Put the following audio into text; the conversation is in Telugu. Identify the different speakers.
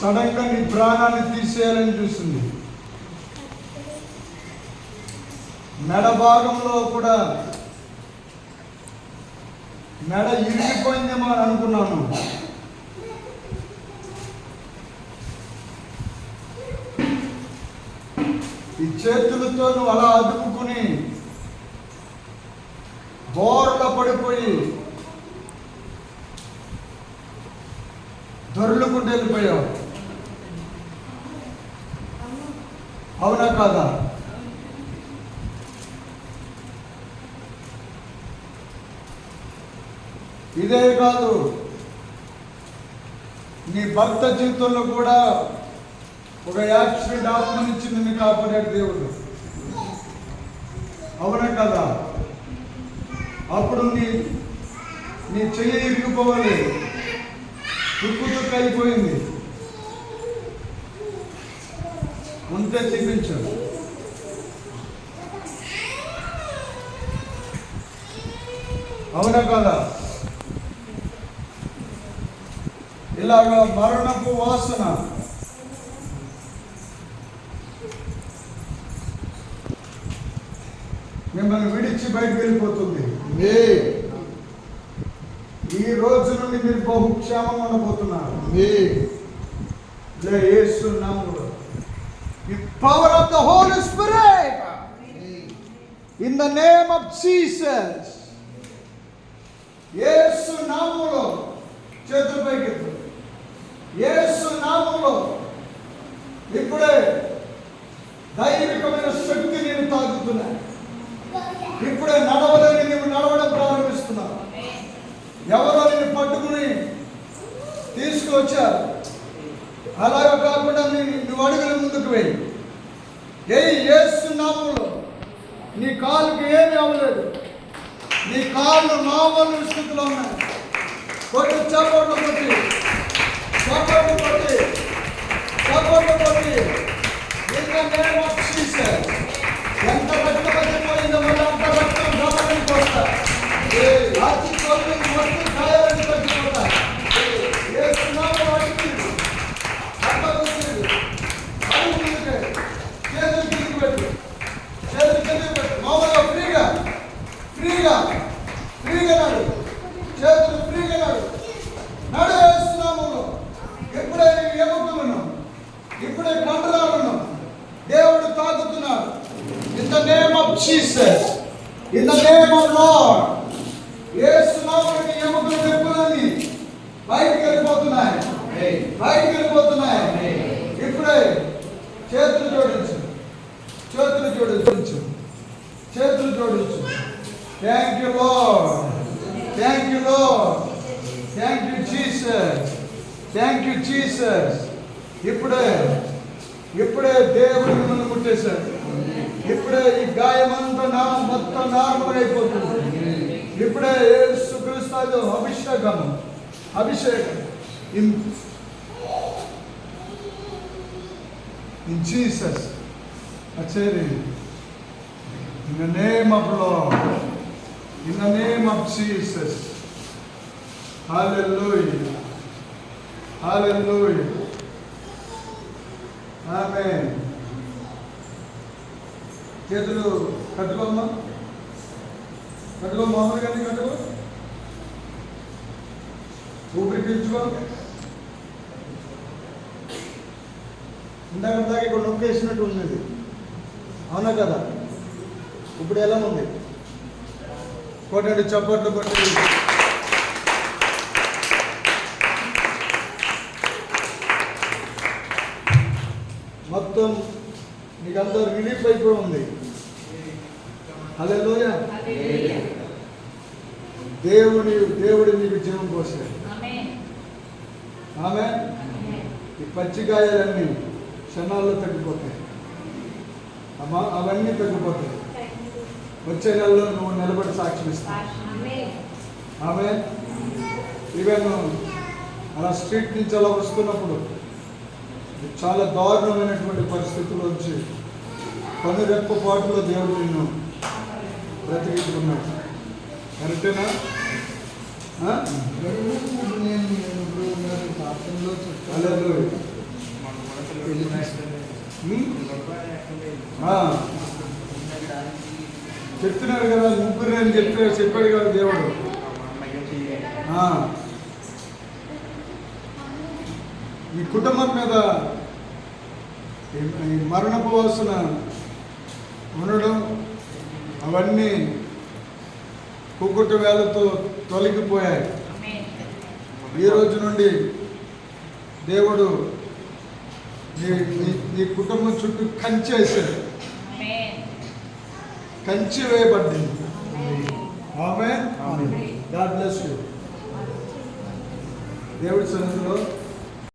Speaker 1: సడన్గా నీ ప్రాణాన్ని తీసేయాలని చూసింది. మెడ భాగంలో కూడా మెడ ఇరిగిపోయిందేమో అని అనుకున్నాను. ఈ చేతులతో నువ్వు అలా అదుపుకుని బోర్ల పడిపోయి దొర్లుకుంటూ వెళ్ళిపోయావు. అవునా కాదా? ఇదే కాదు. నీ భర్త జీవితంలో కూడా ఒక యాక్సిడెంట్ ఆత్మ నుంచి నిన్ను కాపాడాడు దేవుడు. అవునా కదా? అప్పుడు నీ నీ చెయ్యి ఇరిగిపోవాలి. తుక్కు తుక్కు అయిపోయింది ఉంటే చూపించాడు అవునా కదా? ఇలాగ మరణపు వాసన. మిమ్మల్ని విడిచి బయటకు వెళ్ళిపోతుంది.
Speaker 2: మే.
Speaker 1: ఈ రోజు నుండి మీరు బహుక్షేమం ఉండబోతున్నారు.
Speaker 2: మే.
Speaker 1: లే నామములో. The power of the holy spirit in the name of Jesus Yesu నామములో చేతులు పైకెత్తు. యేసు నామములో ఇప్పుడే దైవికమైన శక్తి నేను తాగుతున్నా. ఇప్పుడే నడవలేని నీవు నడవడం ప్రారంభిస్తున్నావు. ఎవరో నేను పట్టుకుని తీసుకువచ్చారు అలాగ కాకుండా నువ్వు అడుగులు ముందుకు వెళ్ళి. ఏ ఏస్తున్నాములో నీ కాలుకి ఏమి అవ్వలేదు. నీ కాళ్ళు మామూలు స్థితిలో ఉన్నాయి. కొట్టి చప్పట్లు కొట్టి. చప్పట్లు కొట్టి. చప్పట్లు కొట్టి. ఇంకా నేను జీసస్ ఎంత రక్తం పడిపోయిందో మళ్ళీ అంత రక్తం గమనికి వస్తా అతి కొద్ది మొత్తం గాయాలని తగ్గిపోతా ఏస్తున్నాము వాటికి మామూలుగా ఫ్రీగా ఫ్రీగా ఫ్రీగా నాడు చేతులు ఫ్రీగా నాడు నడు వేస్తున్నాము ఇప్పుడే ఎముకలను ఇప్పుడే కండరాలను దేవుడు తాకుతున్నాడు in the name of Jesus in the name of Lord యేసునామముకి ఎముకలు చెప్పులని బయటికి వెళ్ళిపోతున్నాయి. బయటికి వెళ్ళిపోతున్నాయి. ఇప్పుడే చేతులు జోడించు. చేతులు జోడించు. చేతులు జోడించు. Thank you Lord thank you Lord thank you Jesus thank you Jesus ఇప్పుడే ఇప్పుడే దేవుడు మిమ్మల్ని ముట్టేశాడు. ఇప్పుడే ఈ గాయమంతా నా మొత్తం నార్మల్ అయిపోతుంది. ఇప్పుడే యేసుక్రీస్తు అభిషేకం అభిషేకం. In in Jesus. అచేరి in the name of Lord. In the name of Jesus. హల్లెలూయా హల్లెలూయా ఆమేన్. చేతులు కట్టుకోమ్మా. కట్టుకో మామూలుగా ఎందుకు కట్టుకో. ఊపిరి పీల్చుకో. ఇందాక ఇందాక ఇక్కడ నొక్కేసినట్టు ఉన్నది. అవునా కదా? ఇప్పుడు ఎలా ఉంది? కొట్టండి చప్పట్లు కొట్టండి. మొత్తం నీకంతా రిలీఫ్ అయిపోయి ఉంది అదే దేవుని దేవుడు నీకు జీవం పోసాడు. ఆమె ఈ పచ్చికాయలన్నీ క్షణాల్లో తగ్గిపోతాయి. అమ్మా అవన్నీ తగ్గిపోతాయి. వచ్చే నెలలో నువ్వు నిలబడి సాక్ష్యం ఇస్తావు. ఆమె ఈవెన్ అలా స్ట్రీట్ నుంచి అలా వస్తున్నప్పుడు చాలా దారుణమైనటువంటి పరిస్థితుల్లోంచి పని రెప్ప పాటులో దేవుడు నిన్ను బ్రతికించుకున్నాడు కరెక్టేనా? ఆ? చెప్తున్నాడు కదా ముగ్గురు నేను చెప్తే చెప్పాడు కదా దేవుడు. ఈ కుటుంబం మీద మరణపు వాసన ఉండడం అవన్నీ కుక్కుట వేలతో తొలగిపోయాయి. ఈ రోజు నుండి దేవుడు నీ నీ- కుటుంబం చుట్టూ కంచేసాడు కంచి వేయబడింది. ఆమె గాడ్ బ్లెస్ యూ దేవుడి సన్నిధిలో